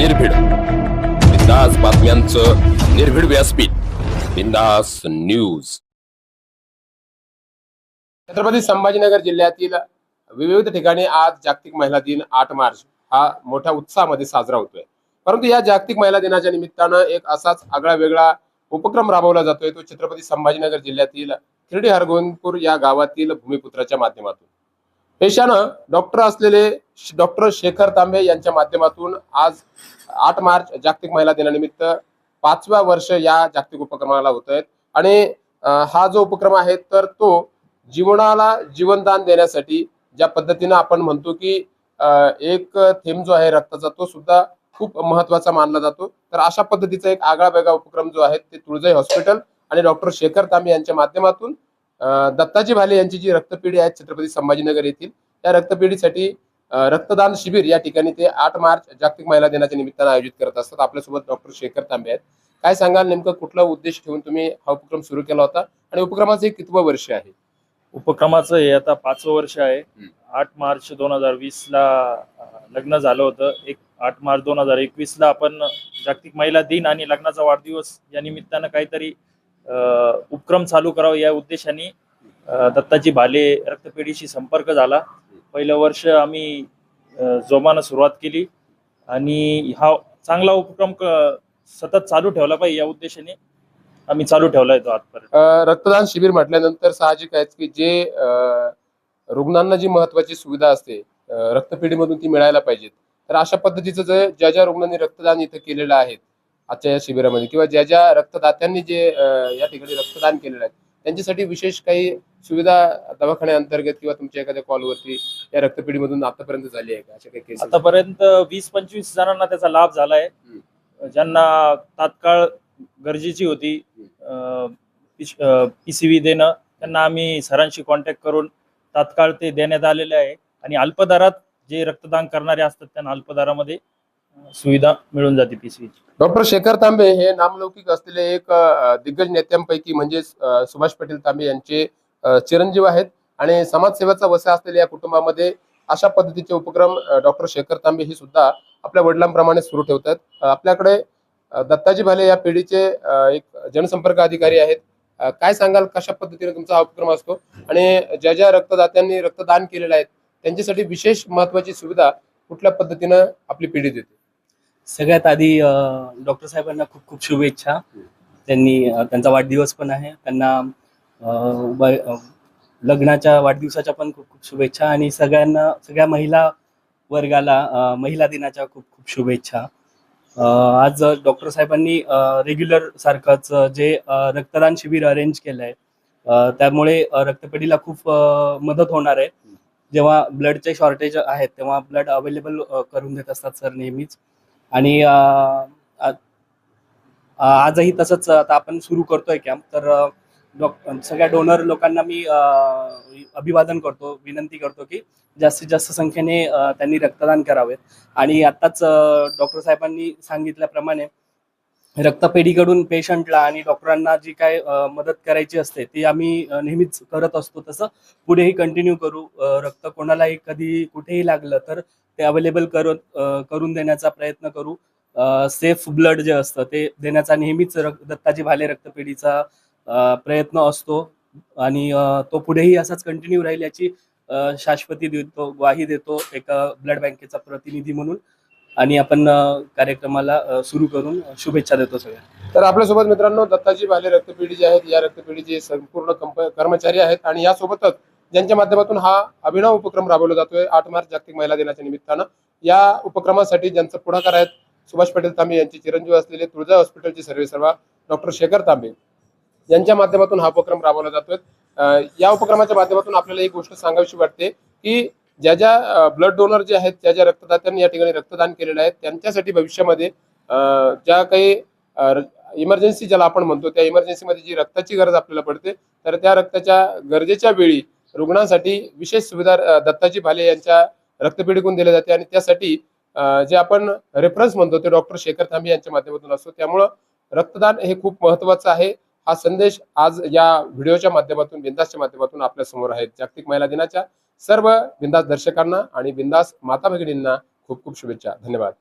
निर्भीड. बिंदास बातम्यांचं निर्भीड व्यासपीठ. बिंदास न्यूज. छत्रपती संभाजीनगर जिल्ह्यातील विविध ठिकाणी आज जागतिक महिला दिन आठ मार्च. हा मोठ्या उत्साहामध्ये साजरा होतोय. परंतु या जागतिक महिला दिनाच्या निमित्तानं एक असाच आगळा वेगळा उपक्रम राबवला जातोय तो छत्रपती संभाजीनगर जिल्ह्यातील खिर्डी हरगोविंदपूर या गावातील भूमिपुत्राच्या माध्यमातून. पेशानं डॉक्टर असलेले डॉक्टर शेखर तांबे यांच्या माध्यमातून आज आठ मार्च जागतिक महिला दिनानिमित्त पाचव्या वर्ष या जागतिक उपक्रमाला होत आहेत. आणि हा जो उपक्रम आहे तर तो जीवनाला जीवनदान देण्यासाठी ज्या पद्धतीनं आपण म्हणतो की एक थेंब जो आहे रक्ताचा तो सुद्धा खूप महत्त्वाचा मानला जातो. तर अशा पद्धतीचा एक आगळा वेगळा उपक्रम जो आहे ते तुळजाई हॉस्पिटल आणि डॉक्टर शेखर तांबे यांच्या माध्यमातून दत्ताजी भाले यांची जी रक्तपेढी आहे छत्रपती संभाजीनगर येथील त्या रक्तपेढीसाठी रक्तदान शिबिर या ठिकाणी ते आठ मार्च जागतिक महिला दिनाच्या निमित्तानं आयोजित करत असतात. आपल्यासोबत डॉक्टर शेखर तांबे आहेत. काय सांगाल नेमकं कुठला उद्देश ठेवून तुम्ही हा उपक्रम सुरू केला होता? आणि उपक्रमाचं हे कितवं वर्ष आहे? उपक्रमाचं हे आता पाचवं वर्ष आहे. आठ मार्च दोन हजार वीस ला लग्न झालं होतं. एक आठ मार्च दोन हजार एकवीस ला आपण जागतिक महिला दिन आणि लग्नाचा वाढदिवस या निमित्तानं काहीतरी उपक्रम चालू करावा या उद्देशाने दत्ताजी भाले रक्तपेढीशी संपर्क झाला. पहिलं वर्ष आम्ही जोमानं सुरुवात केली आणि हा चांगला उपक्रम सतत चालू ठेवला पाहिजे या उद्देशाने आम्ही चालू ठेवला येतो आजपर्यंत. रक्तदान शिबिर म्हटल्यानंतर साहजिक आहेच की जे रुग्णांना जी महत्वाची सुविधा असते रक्तपेढीमधून ती मिळायला पाहिजे तर अशा पद्धतीचं जे ज्या ज्या रुग्णांनी रक्तदान इथं केलेलं आहे आजच्या या शिबिरामध्ये किंवा ज्या ज्या रक्तदात्यांनी जे या ठिकाणी रक्तदान केलेलं आहे त्यांच्यासाठी विशेष काही सुविधा दवाखान्याअंतर्गत किंवा तुमच्या एखाद्या कॉलवरती या रक्तपेढीमधून आतापर्यंत झाली आहे का? अशा काही केसेस आतापर्यंत वीस पंचवीस जणांना त्याचा लाभ झालाय. ज्यांना तात्काळ गरजेची होती पीसीव्ही देणं त्यांना आम्ही सरांशी कॉन्टॅक्ट करून तात्काळ ते देण्यात आलेले आहे. आणि अल्पदरात जे रक्तदान करणारे असतात त्यांना अल्पदरामध्ये सुविधा मिळून जाते पीसीव्हीची डॉक्टर शेखर तांबे हे नामलौकिक असलेले एक दिग्गज नेत्यांपैकी म्हणजे सुभाष पाटील तांबे यांचे चिरंजीव आहेत आणि समाजसेवेचा वसा असलेल्या या कुटुंबामध्ये अशा पद्धतीचे उपक्रम डॉक्टर शेखर तांबे हे सुद्धा आपल्या वडिलांप्रमाणे सुरू ठेवतात. आपल्याकडे दत्ताजी भाले या पिढीचे एक जनसंपर्क अधिकारी आहेत. काय सांगाल कशा पद्धतीने तुमचा हा उपक्रम असतो? आणि ज्या ज्या रक्तदात्यांनी रक्तदान केलेलं आहे त्यांच्यासाठी विशेष महत्वाची सुविधा कुठल्या पद्धतीनं आपली पिढी देते? सगळ्यात आधी डॉक्टर साहेबांना खूप खूप शुभेच्छा. त्यांनी त्यांचा वाढदिवस पण आहे. त्यांना लग्नाच्या वाढदिवसाच्या पण खूप खूप शुभेच्छा आणि सगळ्यांना सगळ्या महिला वर्गाला महिला दिनाच्या खूप खूप शुभेच्छा. आज डॉक्टर साहेबांनी रेग्युलर सारखंच जे रक्तदान शिबिर अरेंज केलं आहे त्यामुळे रक्तपेढीला खूप मदत होणार आहे. जेव्हा ब्लडचे शॉर्टेज आहेत तेव्हा ब्लड अवेलेबल करून देत असतात सर नेहमीच. आणि आजही तसंच आता आपण सुरू करतोय कॅम्प तर सगळ्या डोनर लोकांना मी अभिवादन करतो विनंती करतो की जास्तीत जास्त संख्येने त्यांनी रक्तदान करावे आणि आत्ताच डॉक्टर साहेबांनी सांगितल्याप्रमाणे रक्तपेढीकडून पेशंटला आणि डॉक्टरांना जी काय मदत करायची असते ती आम्ही नेहमीच करत असतो तसं. पुढेही कंटिन्यू करू. रक्त कोणालाही कधी कुठेही लागलं तर ते अवेलेबल करत करून देण्याचा प्रयत्न करू. सेफ ब्लड जे असतं ते देण्याचा नेहमीच दत्ताजी भाले रक्तपेढीचा प्रयत्न असतो. आणि तो पुढेही असाच कंटिन्यू राहील याची शाश्वती देतो ग्वाही देतो एका ब्लड बँकेचा प्रतिनिधी म्हणून. आणि आपण कार्यक्रमाला सुरू करून शुभेच्छा देतो सगळ्या तर आपल्यासोबत मित्रांनो दत्ताजी भाले रक्तपेढी जे आहेत या रक्तपेढीचे संपूर्ण कंप कर्मचारी आहेत आणि यासोबतच ज्यांच्या माध्यमातून हा अभिनव उपक्रम राबवला जातोय आठ मार्च जागतिक महिला दिनाच्या निमित्तानं. या उपक्रमासाठी ज्यांचं पुढाकार आहेत सुभाष पटेल तांबे यांचे चिरंजीव असलेले तुळजा हॉस्पिटलचे सर्वे सर्वा डॉक्टर शेखर तांबे यांच्या माध्यमातून हा उपक्रम राबवला जातोय. या उपक्रमाच्या माध्यमातून आपल्याला एक गोष्ट सांगावीशी वाटते की ज्या ज्या ब्लड डोनर जे आहेत ज्या ज्या रक्तदात्यांनी या ठिकाणी रक्तदान केलेलं आहे त्यांच्यासाठी भविष्यामध्ये ज्या काही इमर्जन्सी ज्याला आपण म्हणतो त्या इमर्जन्सीमध्ये जी रक्ताची गरज आपल्याला पडते तर त्या रक्ताच्या गरजेच्या वेळी रुग्णांसाठी विशेष सुविधा दत्ताजी भाले यांच्या रक्तपिढीकडून दिल्या जाते आणि त्यासाठी जे आपण रेफरन्स म्हणतो ते डॉक्टर शेखर थांबे यांच्या माध्यमातून असतो. त्यामुळं रक्तदान हे खूप महत्वाचं आहे. हा संदेश आज या व्हिडिओच्या माध्यमातून बिंदासच्या माध्यमातून आपल्यासमोर आहे जागतिक महिला दिनाच्या सर्व बिंदास दर्शकांना आणि बिंदास माता भगिनींना खूप खूप शुभेच्छा. धन्यवाद.